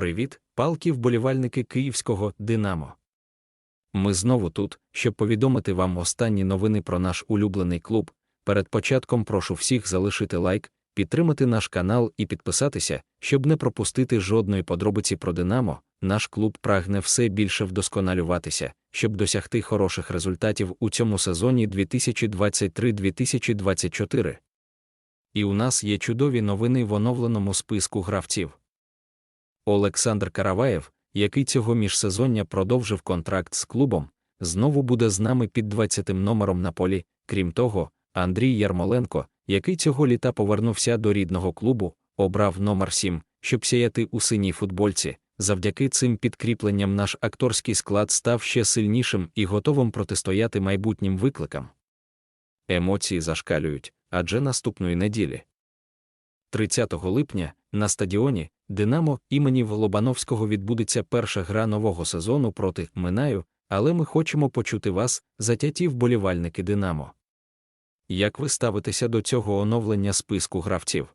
Привіт, палки вболівальники київського Динамо. Ми знову тут, щоб повідомити вам останні новини про наш улюблений клуб. Перед початком прошу всіх залишити лайк, підтримати наш канал і підписатися, щоб не пропустити жодної подробиці про Динамо. Наш клуб прагне все більше вдосконалюватися, щоб досягти хороших результатів у цьому сезоні 2023-2024. І у нас є чудові новини в оновленому списку гравців. Олександр Караваєв, який цього міжсезоння продовжив контракт з клубом, знову буде з нами під 20 м номером на полі. Крім того, Андрій Ярмоленко, який цього літа повернувся до рідного клубу, обрав номер 7, щоб сяяти у синій футбольці. Завдяки цим підкріпленням наш акторський склад став ще сильнішим і готовим протистояти майбутнім викликам. Емоції зашкалюють, адже наступної неділі. 30 липня на стадіоні Динамо імені Лобановського відбудеться перша гра нового сезону проти Минаю, але ми хочемо почути вас, затяті вболівальники Динамо. Як ви ставитеся до цього оновлення списку гравців?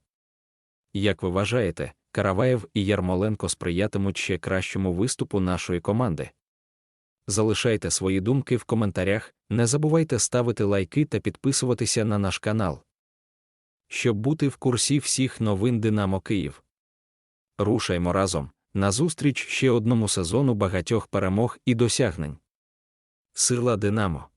Як ви вважаєте, Караваєв і Ярмоленко сприятимуть ще кращому виступу нашої команди? Залишайте свої думки в коментарях, не забувайте ставити лайки та підписуватися на наш канал. Щоб бути в курсі всіх новин Динамо Київ. Рушаймо разом назустріч ще одному сезону багатьох перемог і досягнень. Сила Динамо